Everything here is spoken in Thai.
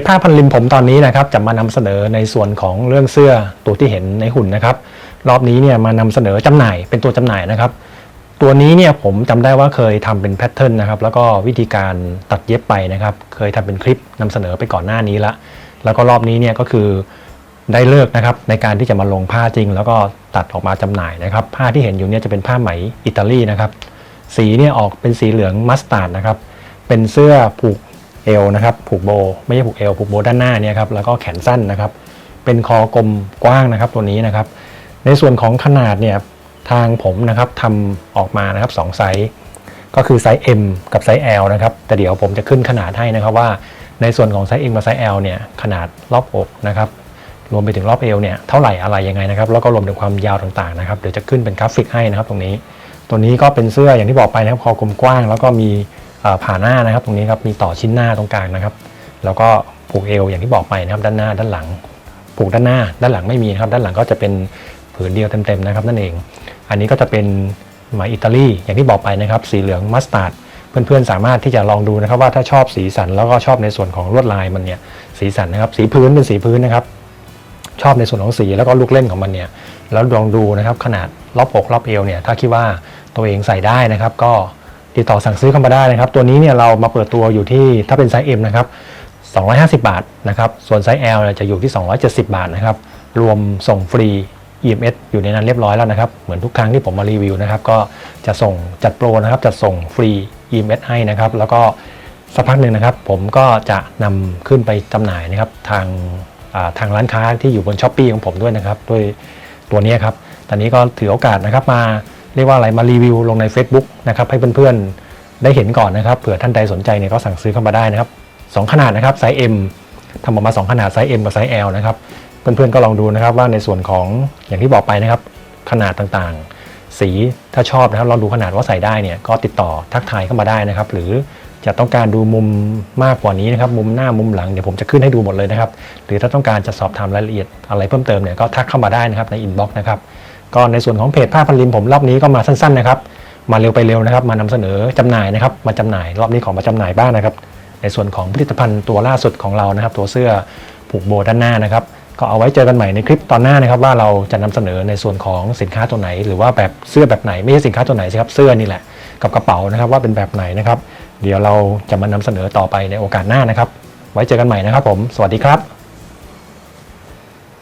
จผ้าพันริมผมตอนนี้นะครับจะมานำเสนอในส่วนของเรื่องเสื้อตัวที่เห็นในหุ่นนะครับ รอบนี้เนี่ยมานำเสนอจำหน่ายเป็นตัวจำหน่ายนะครับ ตัวนี้เนี่ยผมจำได้ว่าเคยทำเป็นแพทเทิร์นนะครับแล้วก็วิธีการตัดเย็บไปนะครับ เคยทำเป็นคลิปนำเสนอไปก่อนหน้านี้ละ แล้วก็รอบนี้เนี่ยก็คือได้เลิกนะครับในการที่จะมาลงผ้าจริง แล้วก็ตัดออกมาจำหน่ายนะครับ ผ้าที่เห็นอยู่เนี่ยจะเป็นผ้าไหมอิตาลีนะครับ สีเนี่ยออกเป็นสีเหลืองมัสตาร์ดนะครับเป็นเสื้อผูก เอวนะครับผูกโบ ไม่ใช่ผูกเอวผูกโบด้านหน้าเนี่ยครับแล้วก็แขนสั้นนะครับ เป็นคอกลมกว้างนะครับตัวนี้นะครับ ในส่วนของขนาดเนี่ยทางผมนะครับทำออกมานะครับสองไซส์ก็คือไซส์ M กับไซส์ L นะครับ แต่เดี๋ยวผมจะขึ้นขนาดให้นะครับว่า ในส่วนของไซส์ M กับไซส์ L เนี่ยขนาดรอบอกนะครับรวมไปถึงรอบเอวเนี่ยเท่าไหร่อะไรยังไงนะครับแล้วก็รวมถึงความยาวต่างๆนะครับเดี๋ยวจะขึ้นเป็นกราฟิกให้นะครับตรงนี้ ตัวนี้ก็เป็นเสื้ออย่างที่บอกไปนะครับคอกลมกว้าง แล้วก็มี ผ่าหน้านะครับ ตรงนี้ครับมีต่อชิ้นหน้าตรงกลางนะครับ แล้วก็ผูกเอวอย่างที่บอกไปนะครับ ด้านหน้าด้านหลัง ผูกด้านหน้า ด้านหลังไม่มีนะครับ ด้านหลังก็จะเป็นผืนเดียวเต็มๆนะครับนั่นเอง อันนี้ก็จะเป็นไหมอิตาลีอย่างที่บอกไปนะครับ สีเหลืองมัสตาร์ดเพื่อนๆสามารถที่จะลองดูนะครับว่าถ้าชอบสีสันแล้วก็ชอบในส่วนของลวดลายมันเนี่ยสีสันนะครับ สีพื้นเป็นสีพื้นนะครับ ชอบในส่วนของสีแล้วก็ลูกเล่นของมันเนี่ยแล้วลองดูนะครับขนาดรอบอกรอบเอวเนี่ยถ้าคิดว่าตัวเองใส่ได้นะครับ ก็ ติดต่อสั่งซื้อเข้ามาได้นะครับ ตัวนี้เนี่ยเรามาเปิดตัวอยู่ที่ถ้าเป็นไซส์ M นะครับ 250 บาทนะครับ ส่วนไซส์ L เนี่ยจะอยู่ที่ 270 บาทนะครับ รวมส่งฟรี EMS อยู่ในนั้นเรียบร้อยแล้วนะครับ เหมือนทุกครั้งที่ผมมารีวิวนะครับ ก็จะส่งจัดโปรนะครับจะส่งฟรี EMS ให้นะครับ แล้วก็สักพักหนึ่งนะครับ ผมก็จะนำขึ้นไปจำหน่ายนะครับทางาทางร้านค้าที่อยู่บนช้อปปีของผมด้วยนะครับ ด้วยตัวนี้ครับ ตอนนี้ก็ถือโอกาสนะครับมา เรียกว่าอะไรมารีวิวลงใน Facebook นะครับให้เพื่อนๆได้เห็นก่อนนะครับเผื่อท่านใดสนใจเนี่ยก็สั่งซื้อเข้ามาได้นะครับสองขนาดนะครับไซส์ M ทำออกมา 2 ขนาดไซส์ M กับไซส์ L นะครับเพื่อนๆก็ลองดูนะครับว่าในส่วนของอย่างที่บอกไปนะครับ ขนาดต่างๆ สีถ้าชอบนะครับลองดูขนาดว่าใส่ได้เนี่ยก็ติดต่อทักทายเข้ามาได้นะครับ หรือจะต้องการดูมุมมากกว่านี้นะครับ มุมหน้ามุมหลังเดี๋ยวผมจะขึ้นให้ดูหมดเลยนะครับ หรือถ้าต้องการจะสอบถามรายละเอียดอะไรเพิ่มเติมเนี่ยก็ทักเข้ามาได้นะครับในอินบ็อกซ์นะครับ ก็ในส่วนของเพจผ้าพันริมผมรอบนี้ก็มาสั้นๆนะครับมาเร็วไปเร็วนะครับ มานำเสนอจำหน่ายนะครับ มาจำหน่ายรอบนี้ของมาจำหน่ายบ้างนะครับ ในส่วนของผลิตภัณฑ์ตัวล่าสุดของเรานะครับ ตัวเสื้อผูกโบด้านหน้านะครับ ก็เอาไว้เจอกันใหม่ในคลิปตอนหน้านะครับ ว่าเราจะนำเสนอในส่วนของสินค้าตัวไหน หรือว่าแบบเสื้อแบบไหนไม่ใช่สินค้าตัวไหนสิครับเสื้อนี่แหละกับกระเป๋านะครับ ว่าเป็นแบบไหนนะครับ เดี๋ยวเราจะมานำเสนอต่อไปในโอกาสหน้านะครับ ไว้เจอกันใหม่นะครับผม สวัสดีครับ